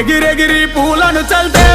ఎగిరెగిరి పూలను చల్తే